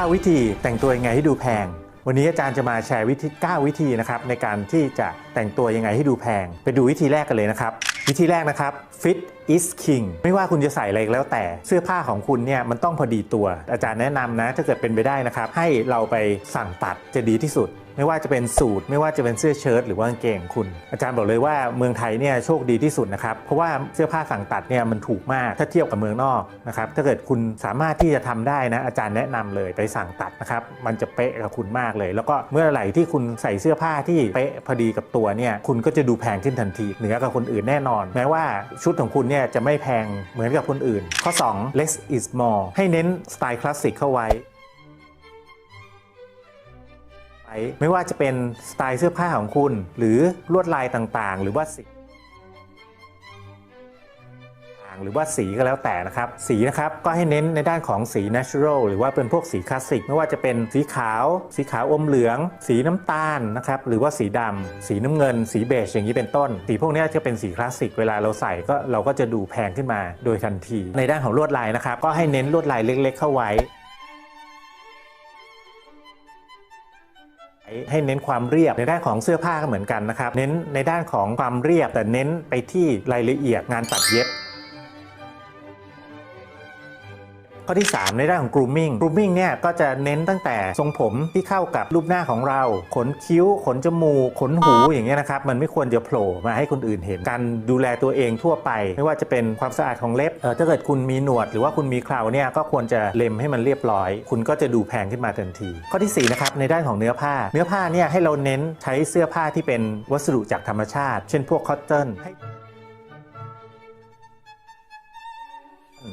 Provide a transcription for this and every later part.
9 วิธีแต่งตัวยังไงให้ดูแพง วันนี้อาจารย์จะมาแชร์วิธี 9 วิธีนะครับในการที่จะแต่งตัวยังไงให้ดูแพง ไปดูวิธีแรกกันเลยนะครับ วิธีแรกนะครับ fit is king ไม่ว่าคุณจะใส่อะไรแล้วแต่เสื้อผ้าของคุณเนี่ยมันต้องพอดีตัว อาจารย์แนะนำนะ ถ้าเกิดเป็นไปได้นะครับ ให้เราไปสั่งตัดจะดีที่สุดไม่ว่าจะเป็นสูทไม่ว่าจะเป็นเสื้อเชิ้ตหรือว่ากางเกงคุณ อาจารย์บอกเลยว่าเมืองไทยเนี่ยโชคดีที่สุดนะครับ เพราะว่าเสื้อผ้าสั่งตัดเนี่ยมันถูกมากถ้าเทียบกับเมืองนอกนะครับถ้าเกิดคุณสามารถที่จะทำได้นะอาจารย์แนะนำเลยไปสั่งตัดนะครับมันจะเป๊ะกับคุณมากเลย แล้วก็เมื่อไหร่ที่คุณใส่เสื้อผ้าที่เป๊ะพอดีกับตัวเนี่ยคุณก็จะดูแพงขึ้นทันทีเหนือกับคนอื่นแน่นอน แม้ว่าชุดของคุณเนี่ยจะไม่แพงเหมือนกับคนอื่น ข้อ 2 less is more ให้เน้นสไตล์คลาสสิกเข้าไว้ ไม่ว่าจะเป็นสไตล์เสื้อผ้าของคุณ หรือลวดลายต่างๆ หรือว่าสี หรือว่าสีก็แล้วแต่นะครับ สีนะครับก็ให้เน้นในด้านของสี natural หรือว่าเป็นพวกสีคลาสสิกไม่ว่าจะเป็นสีขาว สีขาวอมเหลือง สีน้ำตาลนะครับหรือว่าสีดำสีน้ำเงิน สีเบจอย่างนี้เป็นต้น สีพวกนี้จะเป็นสีคลาสสิกเวลาเราใส่ก็เราก็จะดูแพงขึ้นมาโดยทันที ในด้านของลวดลายนะครับ ก็ให้เน้นลวดลายเล็ก ๆ เข้าไว้ให้เน้นความเรียบในด้านของเสื้อผ้าก็เหมือนกันนะครับ เน้นในด้านของความเรียบแต่เน้นไปที่รายละเอียดงานตัดเย็บ ข้อที่ 3 ในด้านของ grooming grooming เนี่ยก็จะเน้นตั้งแต่ทรงผมที่เข้ากับรูปหน้าของเรา ขนคิ้ว ขนจมูก ขนหูอย่างเงี้ยนะครับ มันไม่ควรจะโผล่มาให้คนอื่นเห็น การดูแลตัวเองทั่วไป ไม่ว่าจะเป็นความสะอาดของเล็บเออถ้าเกิดคุณมีหนวด หรือว่าคุณมีเคราเนี่ยก็ควรจะเล็มให้มันเรียบร้อย คุณก็จะดูแพงขึ้นมาทันที ข้อที่4นะครับในด้านของเนื้อผ้า เนื้อผ้าเนี่ยให้เราเน้นใช้เสื้อผ้าที่เป็นวัสดุจากธรรมชาติ เช่นพวกคอตตอน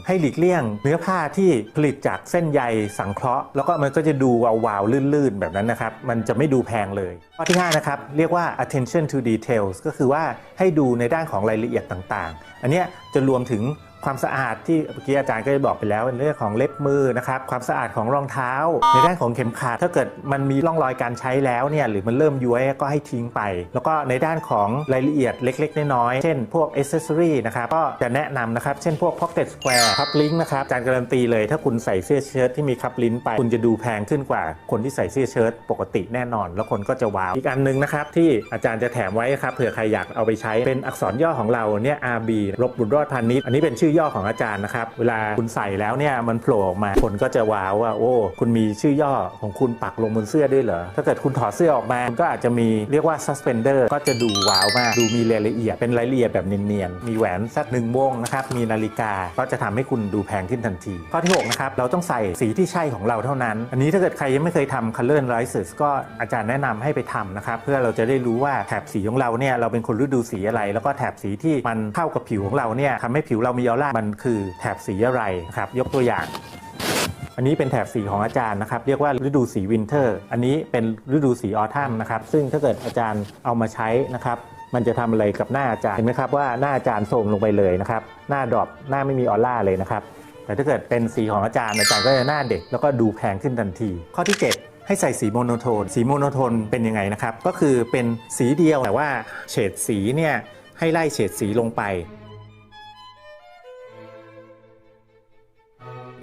ให้ให้หลีกเลี่ยง เนื้อผ้าที่ผลิตจากเส้นใยสังเคราะห์ แล้วก็มันก็จะดูวาวๆลื่นๆ แบบนั้นนะครับ มันจะไม่ดูแพงเลยข้อที่5นะครับเรียกว่า attention to details ก็คือว่าให้ดูในด้านของรายละเอียดต่างๆ อันเนี้ยจะรวมถึง ความสะอาดที่เมื่อกี้อาจารย์ก็ได้บอกไปแล้วในเรื่องของเล็บมือนะครับความสะอาดของรองเท้า ในด้านของเข็มขัดถ้าเกิดมันมีร่องรอยการใช้แล้วเนี่ยหรือมันเริ่มย้วยก็ให้ทิ้งไป แล้วก็ในด้านของรายละเอียดเล็ก ๆ น้อยๆเช่น พวกอ c เซอรี่นะครับก็จะแนะนำนะครับ เช่นพวก pocket square คัพลิงนะครับอาจารย์การันตีเลย ถ้าคุณใส่เสื้อเชิ้ตที่มีคัพลิ้นไป คุณจะดูแพงขึ้นกว่าคนที่ใส่เสื้อเชิ้ตปกติแน่นอน แล้วคนก็จะว้าวอีกอันหนึงนะครับที่อาจารย์จะแถมไว้ครับเผื่อใครอยากเอาไปใช้เป็นอักษรย่อของเราเนี่ย RB รบบุญรอดพานิชอันนี้เป็นชื่อย่อของอาจารย์นะครับ เวลาคุณใส่แล้วเนี่ยมันโผล่ออกมาคนก็จะว้าวว่าโอ้คุณมีชื่อย่อของคุณปักลงบนเสื้อด้วยเหรอถ้าเกิดคุณถอดเสื้อออกมาคุณก็อาจจะมีเรียกว่า suspender ก็จะดูว้าวมากดูมีรายละเอียดเป็นรายละเอียดแบบเนียนๆมีแหวนสักหนึ่งวงนะครับมีนาฬิกาก็จะทำให้คุณดูแพงขึ้นทันที ข้อที่หกนะครับเราต้องใส่สีที่ใช่ของเราเท่านั้น อันนี้ถ้าเกิดใครยังไม่เคยทำ color analysis ก็อาจารย์แนะนำให้ไปทำนะครับเพื่อเราจะได้รู้ว่าแถบสีของเราเนี่ยเราเป็นคนฤดูสีอะไร แล้วก็แถบสีที่มันเข้ากับผิวของเราเนี่ยทำให้ผิวเรามีออร่ามันคือแถบสีอะไรครับยกตัวอย่าง อันนี้เป็นแถบสีของอาจารย์นะครับ เรียกว่าฤดูสีวินเทอร์ อันนี้เป็นฤดูสีออทัมนะครับ ซึ่งถ้าเกิดอาจารย์เอามาใช้นะครับมันจะทำอะไรกับหน้าอาจารย์เห็นไหมครับว่าหน้าอาจารย์โทรมลงไปเลยนะครับ หน้าดรอปหน้าไม่มีออร่าเลยนะครับ แต่ถ้าเกิดเป็นสีของอาจารย์อาจารย์ก็จะหน้าเด็กแล้วก็ดูแพงขึ้นทันที ข้อที่ 7 ให้ใส่สีโมโนโทน สีโมโนโทนเป็นยังไงนะครับ ก็คือเป็นสีเดียวแต่ว่าเฉดสีเนี่ยให้ไล่เฉดสีลงไป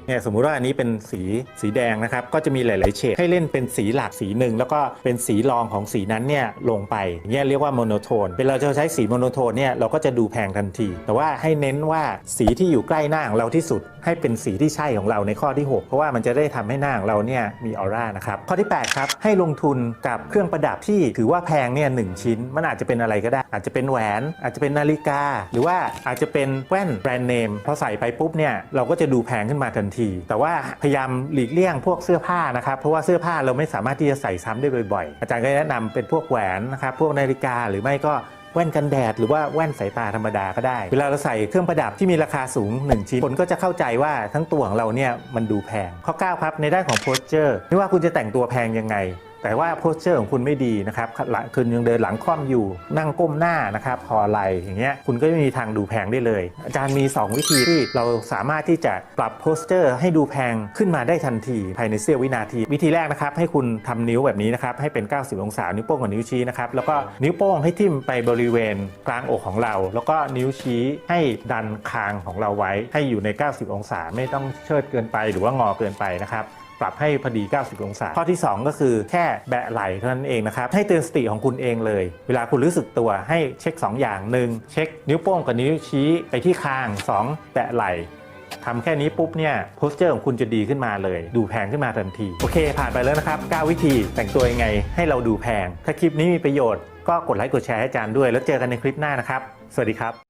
เนี่ยสมมุติว่าอันนี้เป็นสีสีแดงนะครับ ก็จะมีหลาย ๆ เฉดให้เล่นเป็นสีหลักสีหนึ่งแล้วก็เป็นสีรองของสีนั้นเนี่ยลงไปเงี้ยเรียกว่าโมโนโทน เป็นเราจะใช้สีโมโนโทนเนี่ยเราก็จะดูแพงทันที แต่ว่าให้เน้นว่าสีที่อยู่ใกล้หน้าของเราที่สุด ให้เป็นสีที่ใช่ของเราในข้อที่ 6 เพราะว่ามันจะได้ทำให้หน้าของเราเนี่ยมีออร่านะครับข้อที่8ครับให้ลงทุนกับเครื่องประดับที่ถือว่าแพงเนี่ยหนึ่งชิ้น มันอาจจะเป็นอะไรก็ได้ อาจจะเป็นแหวน อาจจะเป็นนาฬิกา หรือว่าอาจจะเป็นแว่นแบรนด์เนมพอใส่ไปปุ๊บเนี่ยเราก็จะดูแพงขึ้นมาทันที แต่ว่าพยายามหลีกเลี่ยงพวกเสื้อผ้านะครับ เพราะว่าเสื้อผ้าเราไม่สามารถที่จะใส่ซ้ำได้บ่อยๆ อาจารย์ก็แนะนำเป็นพวกแหวนนะครับ พวกนาฬิกาหรือไม่ก็แว่นกันแดดหรือว่าแว่นสายตาธรรมดาก็ได้ เวลาเราใส่เครื่องประดับที่มีราคาสูง 1 ชิ้น คนก็จะเข้าใจว่าทั้งตัวของเราเนี่ยมันดูแพง ข้อ 9 ครับในด้านของโพสเจอร์ไม่ว่าคุณจะแต่งตัวแพงยังไง แต่ว่าโพสเจอร์ของคุณไม่ดีนะครับหลังคุณยังเดินหลังคว่ำอยู่นั่งก้มหน้านะครับพอไหลอย่างเงี้ยคุณก็ไม่มีทางดูแพงได้เลย อาจารย์มี 2 วิธีที่เราสามารถที่จะปรับโพสเจอร์ ให้ดูแพงขึ้นมาได้ทันทีภายในเสี้ยววินาที วิธีแรกนะครับให้คุณทำนิ้วแบบนี้นะครับให้เป็น 90 องศานิ้วโป้งกับนิ้วชี้นะครับแล้วก็นิ้วโป้งให้ทิ่มไปบริเวณกลางอกของเรา แล้วก็นิ้วชี้ให้ดันคางของเราไว้ ให้อยู่ใน 90 องศาไม่ต้องเชิดเกินไปหรือว่างอเกินไปนะครับ ปรับให้พอดี 90 องศา ข้อที่ 2 ก็คือแค่แบะไหลเท่านั้นเองนะครับ ให้เตือนสติของคุณเองเลย เวลาคุณรู้สึกตัวให้เช็ค 2 อย่างหนึ่งเช็คนิ้วโป้งกับนิ้วชี้ไปที่คาง 2 แบะไหลทำแค่นี้ปุ๊บเนี่ยโพสเจอร์ของคุณจะดีขึ้นมาเลย ดูแพงขึ้นมาทันที โอเค ผ่านไปแล้วนะครับ 9 วิธีแต่งตัวยังไงให้เราดูแพง ถ้าคลิปนี้มีประโยชน์ก็กดไลค์กดแชร์ให้อาจารย์ด้วย แล้วเจอกันในคลิปหน้านะครับ สวัสดีครับ